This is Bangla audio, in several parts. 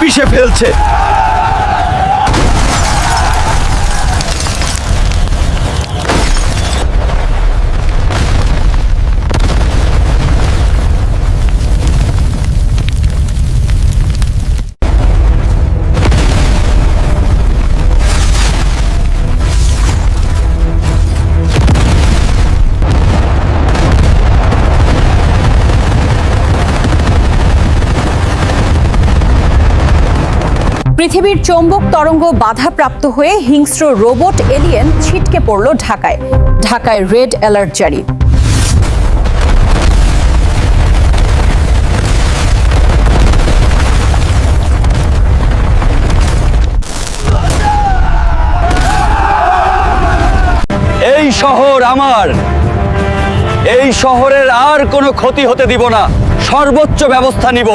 পিষে ফেলছে। পৃথিবীর চৌম্বক তরঙ্গ বাধাপ্রাপ্ত হয়ে হিংস্র রোবট এলিয়েন ছিটকে পড়ল ঢাকায়। ঢাকায় রেড অ্যালার্ট জারি। এই শহর আমার। এই শহরের আর কোনো ক্ষতি হতে দিব না। সর্বোচ্চ ব্যবস্থা নিব।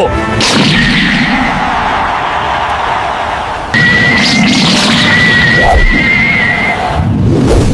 ああ!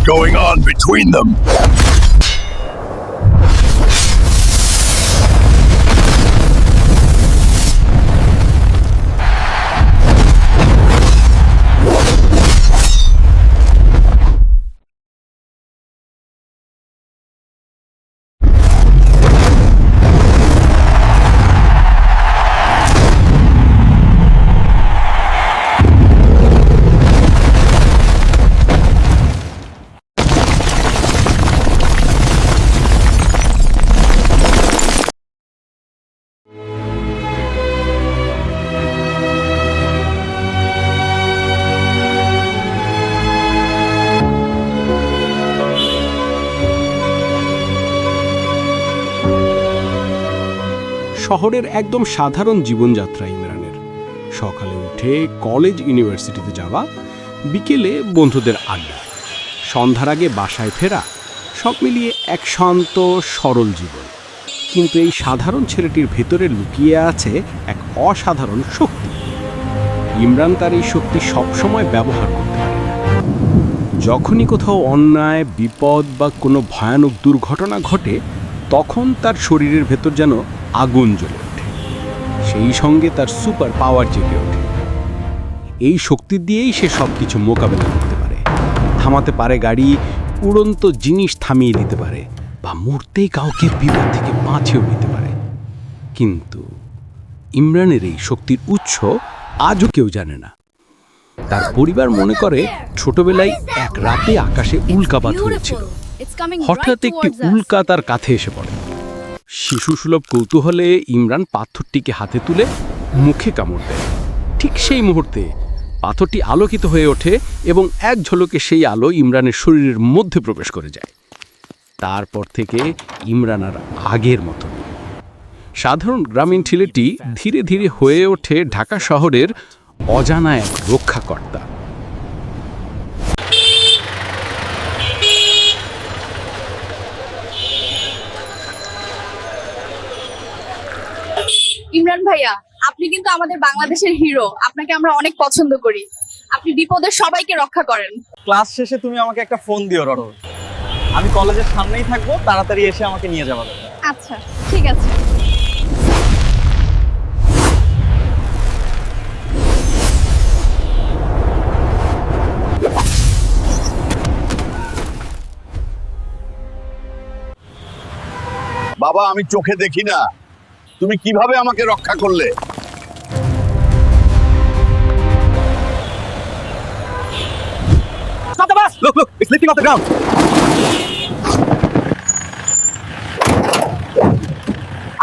Going on between them. শহরের একদম সাধারণ জীবনযাত্রা ইমরানের। সকালে উঠে কলেজ ইউনিভার্সিটিতে যাওয়া, বিকেলে বন্ধুদের আড্ডা, সন্ধ্যার আগে বাসায় ফেরা, সব মিলিয়ে এক শান্ত, সরল জীবন। কিন্তু এই সাধারণ ছেলেটির ভেতরে লুকিয়ে আছে এক অসাধারণ শক্তি। ইমরান তার এই শক্তি সবসময় ব্যবহার করতে পারে যখনই কোথাও অন্যায়, বিপদ বা কোনো ভয়ানক দুর্ঘটনা ঘটে, তখন তার শরীরের ভেতর যেন আগুন জ্বলে ওঠে। সেই সঙ্গে তার সুপার পাওয়ার জেগে ওঠে। এই শক্তি দিয়েই সে সব কিছু মোকাবেলা করতে পারে। থামাতে পারে গাড়ি উড়ন্ত জিনিস থামিয়ে দিতে পারে বা মুহূর্তেই কাউকে বিপদ থেকে বাঁচিয়েও নিতে পারে। কিন্তু ইমরানের এই শক্তির উৎস আজও কেউ জানে না। তার পরিবার মনে করে ছোটবেলায় এক রাতে আকাশে উল্কাপাত হয়েছিল। হঠাৎ একটি উল্কা তার কাছে এসে পড়ে। শিশুসুলভ কৌতূহলে ইমরান পাথরটিকে হাতে তুলে মুখে কামড় দেয়। ঠিক সেই মুহূর্তে পাথরটি আলোকিত হয়ে ওঠে এবং এক ঝলকে সেই আলো ইমরানের শরীরের মধ্যে প্রবেশ করে যায়। তারপর থেকে ইমরান আর আগের মতো সাধারণ গ্রামীণ ছেলেটি ধীরে ধীরে হয়ে ওঠে ঢাকা শহরের অজানা এক রক্ষাকর্তা। ইমরান ভাইয়া আপনি কিন্তু আমাদের বাংলাদেশের হিরো আপনাকে আমরা অনেক পছন্দ করি। আপনি বিপদের সবাইকে রক্ষা করেন। ক্লাস শেষে তুমি আমাকে একটা ফোন দিও রড় আমি কলেজের সামনেই থাকব তাড়াতাড়ি এসে আমাকে নিয়ে যাবা। আচ্ছা ঠিক আছে। বাবা আমি চোখে দেখি না। তুমি কীভাবে আমাকে রক্ষা করলে?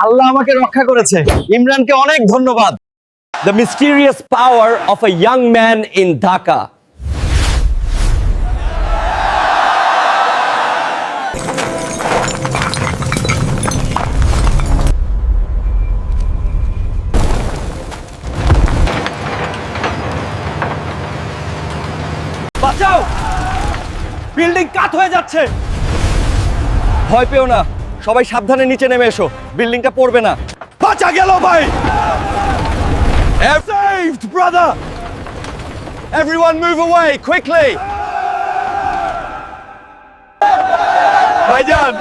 আল্লাহ আমাকে রক্ষা করেছে। ইমরানকে অনেক ধন্যবাদ। The mysterious power of a young man in Dhaka building কাত হয়ে যাচ্ছে। ভয় পেও না সবাই সাবধানে নিচে নেমে এসো বিল্ডিংটা পড়বে না। বাঁচা গেল ভাই! Saved, brother! Everyone move away, quickly! ভাইজান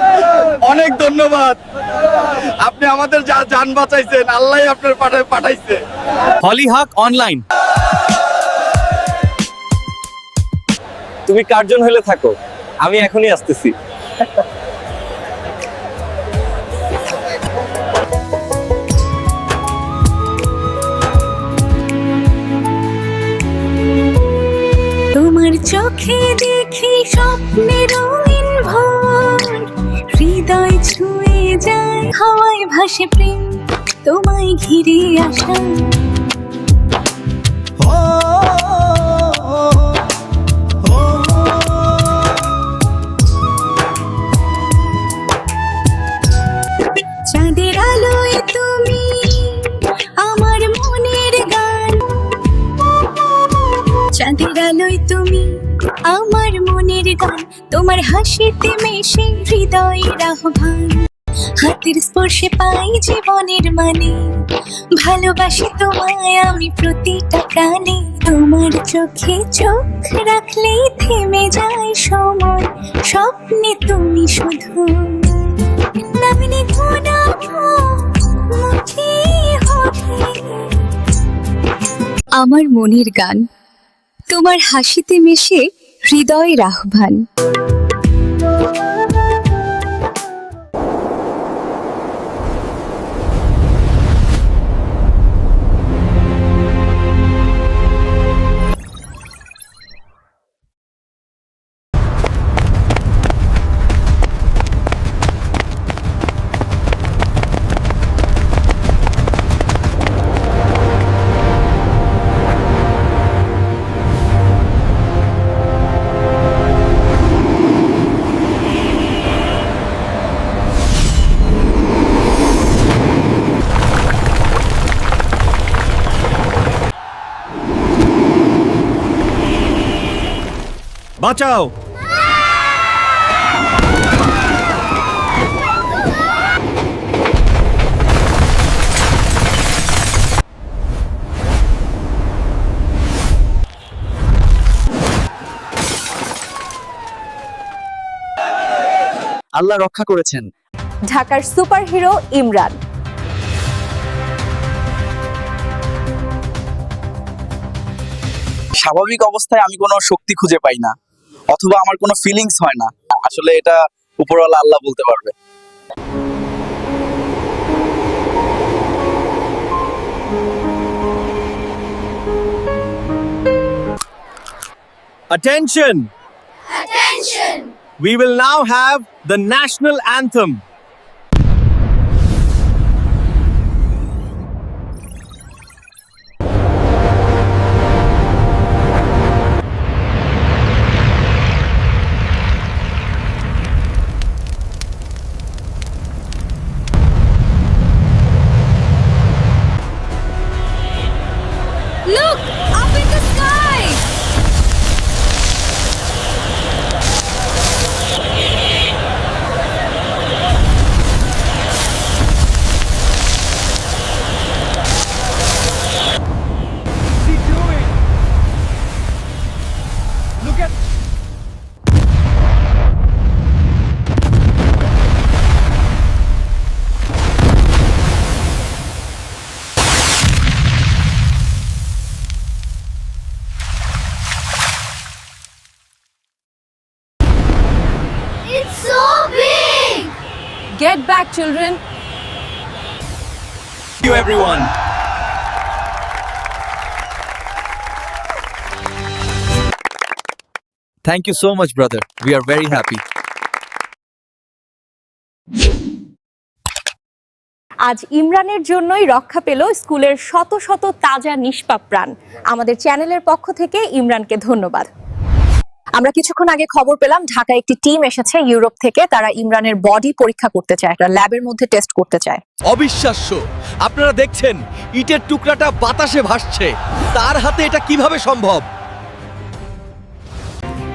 অনেক ধন্যবাদ। আপনি আমাদের যা জান বাঁচাইছেন আল্লাহ আপনার পাঠাইছে। হলিহাক অনলাইন। তুমি কার্জন হলে থাকো। আমি এখনই আসতেছি। তোমার চোখে দেখি স্বপ্নের রঙিন ভোর। হৃদয় ছুঁয়ে যায়, হাওয়ায় ভাসে প্রেম, তোমায় ঘিরে আসা হাসিতে মেশে হৃদয়ের আহ্বান হাতের স্পর্শে পাই জীবনের মানে। ভালোবাসি তোমায় আমি প্রতিটা প্রাণে। তোমার চোখে চোখ রাখলেই থেমে যায় সময়। স্বপ্নে তুমি শুধু। নামিনে আমার মনের গান। তোমার হাসিতে মেশে হৃদয়ের আহ্বান বাঁচাও। আল্লাহ রক্ষা করেছেন। ঢাকার সুপারহিরো ইমরান। স্বাভাবিক অবস্থায় আমি কোনো শক্তি খুঁজে পাই না। অথবা আমার কোনো ফিলিংস হয় না আসলে এটা উপরওয়ালা আল্লাহ বলতে পারবে Attention! Attention! We will now have the national anthem. Back children you everyone thank you so much brother we are very happy আজ ইমরানের জন্যই রক্ষা পেল স্কুলের শত শত তাজা নিষ্পাপ প্রাণ। আমাদের চ্যানেলের পক্ষ থেকে ইমরানকে ধন্যবাদ। আমরা কিছুক্ষণ আগে খবর পেলাম ঢাকায় একটি টিম এসেছে ইউরোপ থেকে তারা ইমরানের বডি পরীক্ষা করতে চায় একটা ল্যাবের মধ্যে টেস্ট করতে চায়। অবিশ্বাস্য। আপনারা দেখছেন ইটের টুকরাটা বাতাসে ভাসছে। তার হাতে এটা কীভাবে সম্ভব?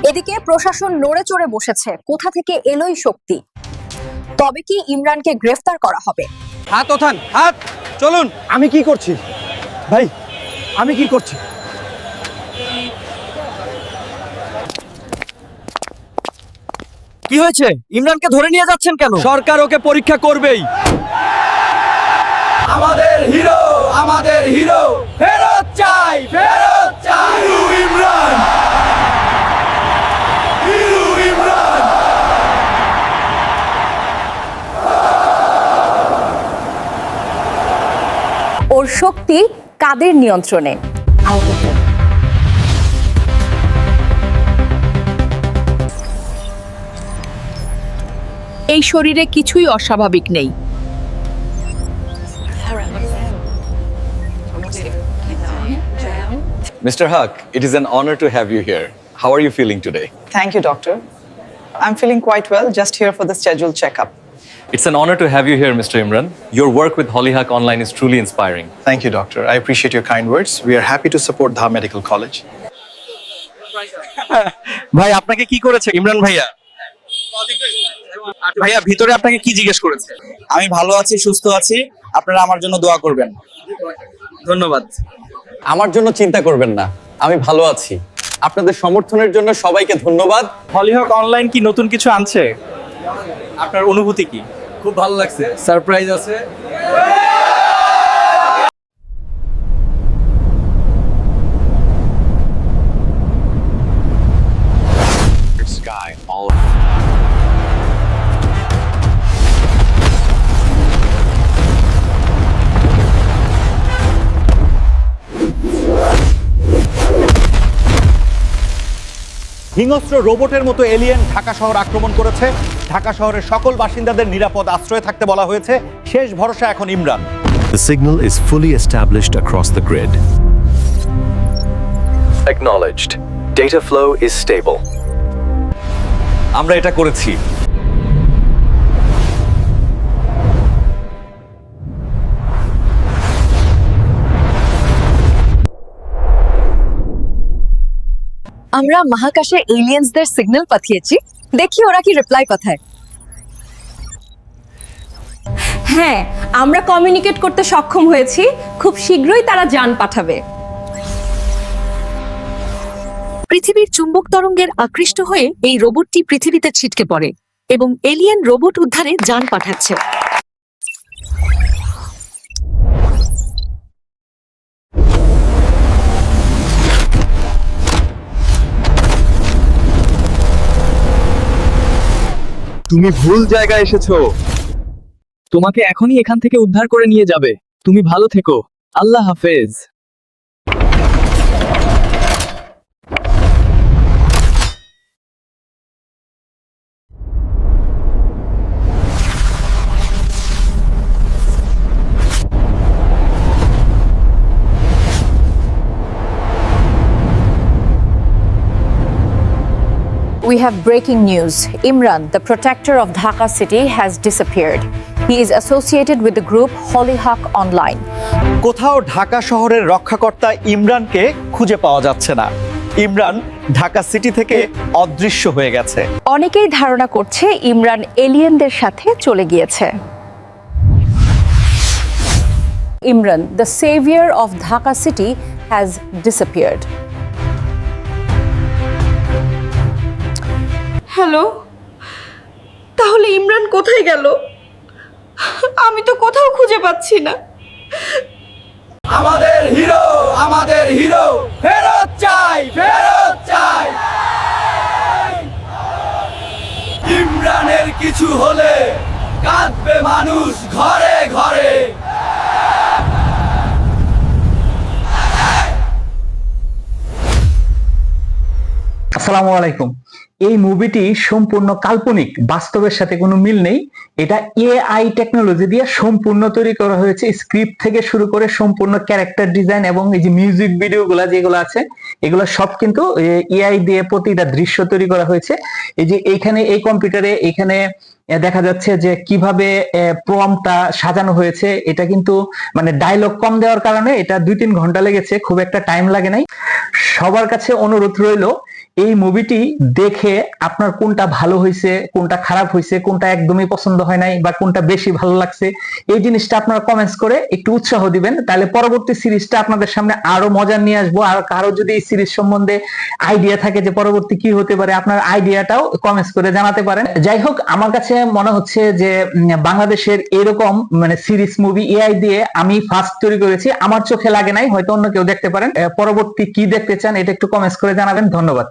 এদিকে প্রশাসন নড়ে চড়ে বসেছে কোথা থেকে এলোই শক্তি? তবে কি ইমরানকে গ্রেফতার করা হবে? হাত ওঠান হাত চলুন। আমি কি করছি? ভাই আমি কি করছি? কি হয়েছে? ইমরানকে ধরে নিয়ে যাচ্ছেন কেন? সরকার ওকে পরীক্ষা করবেই। আমাদের হিরো আমাদের হিরো ফেরত চাই ফেরত চাই। ইমরান। ইমরান। ওর শক্তি কাদের নিয়ন্ত্রণে? এই শরীরে কিছুই অস্বাভাবিক নেই Mr. Huck, it is an honor to have you here. How are you feeling today? Thank you, doctor. I'm feeling quite well, just here for the scheduled checkup. It's an honor to have you here, Mr. Imran. Your work with Hollyhock Online is truly inspiring. Thank you, doctor. I appreciate your kind words. We are happy to support Dha Medical College. ভাই আপনাকে কি করেছে ইমরান ভাইয়া ভাইয়া ভিতরে আপনাকে কি জিজ্ঞেস করেছে? আমি ভালো আছি সুস্থ আছি। আপনারা আমার জন্য দোয়া করবেন। ধন্যবাদ। আমার জন্য চিন্তা করবেন না। আমি ভালো আছি। আপনাদের সমর্থনের জন্য সবাইকে ধন্যবাদ। হলিহক অনলাইন কি নতুন কিছু আনছে? আপনার অনুভূতি কি? খুব ভালো লাগছে। সারপ্রাইজ আছে। Sky all হিংস্র রোবটের মতো এলিয়েন ঢাকা শহর আক্রমণ করেছে ঢাকা শহরের সকল বাসিন্দাদের নিরাপদ আশ্রয়ে থাকতে বলা হয়েছে শেষ ভরসা এখন Imran The signal is fully established across the grid. Acknowledged. Data flow is stable. আমরা এটা করেছি আমরা মহাকাশে এলিয়েন্সদের সিগন্যাল পাঠিয়েছি। দেখি ওরা কি রিপ্লাই পাঠায় হ্যাঁ আমরা কমিউনিকেট করতে সক্ষম হয়েছি। খুব শীঘ্রই তারা যান পাঠাবে। পৃথিবীর চুম্বক তরঙ্গের আকৃষ্ট হয়ে এই রোবটটি পৃথিবীতে ছিটকে পড়ে এবং এলিয়েন রোবট উদ্ধারে যান পাঠাচ্ছে। তুমি ভুল জায়গায় এসেছ। তোমাকে এখনই এখান থেকে উদ্ধার করে নিয়ে যাবে। তুমি ভালো থেকো। আল্লাহ হাফেজ। We have breaking news. Imran, the protector of Dhaka city, has disappeared. He is associated with the group Hollyhock Online. কোথাও ঢাকা শহরের রক্ষাকর্তা ইমরানকে খুঁজে পাওয়া যাচ্ছে না ইমরান ঢাকা সিটি থেকে অদৃশ্য হয়ে গেছে অনেকেই ধারণা করছে ইমরান এলিয়েনদের সাথে চলে গিয়েছে Imran the saviour of Dhaka city has disappeared hello? তাহলে ইমরান কোথায় গেল? আমি তো কোথাও খুঁজে পাচ্ছি না। আমাদের হিরো আমাদের হিরো। ফেরত চাই ফেরত চাই। ইমরানের কিছু হলে কাঁদবে মানুষ ঘরে ঘরে। আসসালামু আলাইকুম। এই মুভিটি সম্পূর্ণ কাল্পনিক, বাস্তবের সাথে কোনো মিল নেই। এটা এআই টেকনোলজি দিয়ে সম্পূর্ণ তৈরি করা হয়েছে। স্ক্রিপ্ট থেকে শুরু করে সম্পূর্ণ ক্যারেক্টার ডিজাইন এবং এই যে মিউজিক ভিডিওগুলো যেগুলো আছে, এগুলো সব কিন্তু এআই দিয়ে প্রতিটা দৃশ্য তৈরি করা হয়েছে। এই যে এইখানে এই কম্পিউটারে এখানে দেখা যাচ্ছে যে কীভাবে প্রমটা সাজানো হয়েছে। এটা কিন্তু মানে ডায়লগ কম দেওয়ার কারণে এটা দুই তিন ঘণ্টা লেগেছে। খুব একটা টাইম লাগে নাই। সবার কাছে অনুরোধ রইল এই মুভিটি দেখে আপনার কোনটা ভালো হয়েছে কোনটা খারাপ হয়েছে কোনটা একদমই পছন্দ হয় নাই বা কোনটা বেশি ভালো লাগছে, এই জিনিসটা আপনারা কমেন্টস করে একটু উৎসাহ দিবেন। তাহলে পরবর্তী সিরিজটা আপনাদের সামনে আরও মজার নিয়ে আসব। আর কারও যদি এই সিরিজ সম্বন্ধে আইডিয়া থাকে যে পরবর্তী কি হতে পারে, আপনার আইডিয়াটাও কমেন্টস করে জানাতে পারেন। যাই হোক, আমার কাছে মনে হচ্ছে যে বাংলাদেশের এরকম মানে সিরিজ মুভি এআই দিয়ে আমি ফার্স্ট তৈরি করেছি। আমার চোখে লাগে নাই, হয়তো অন্য কেউ দেখতে পারেন। পরবর্তী কি দেখতে চান, এটা একটু কমেন্টস করে জানাবেন। ধন্যবাদ।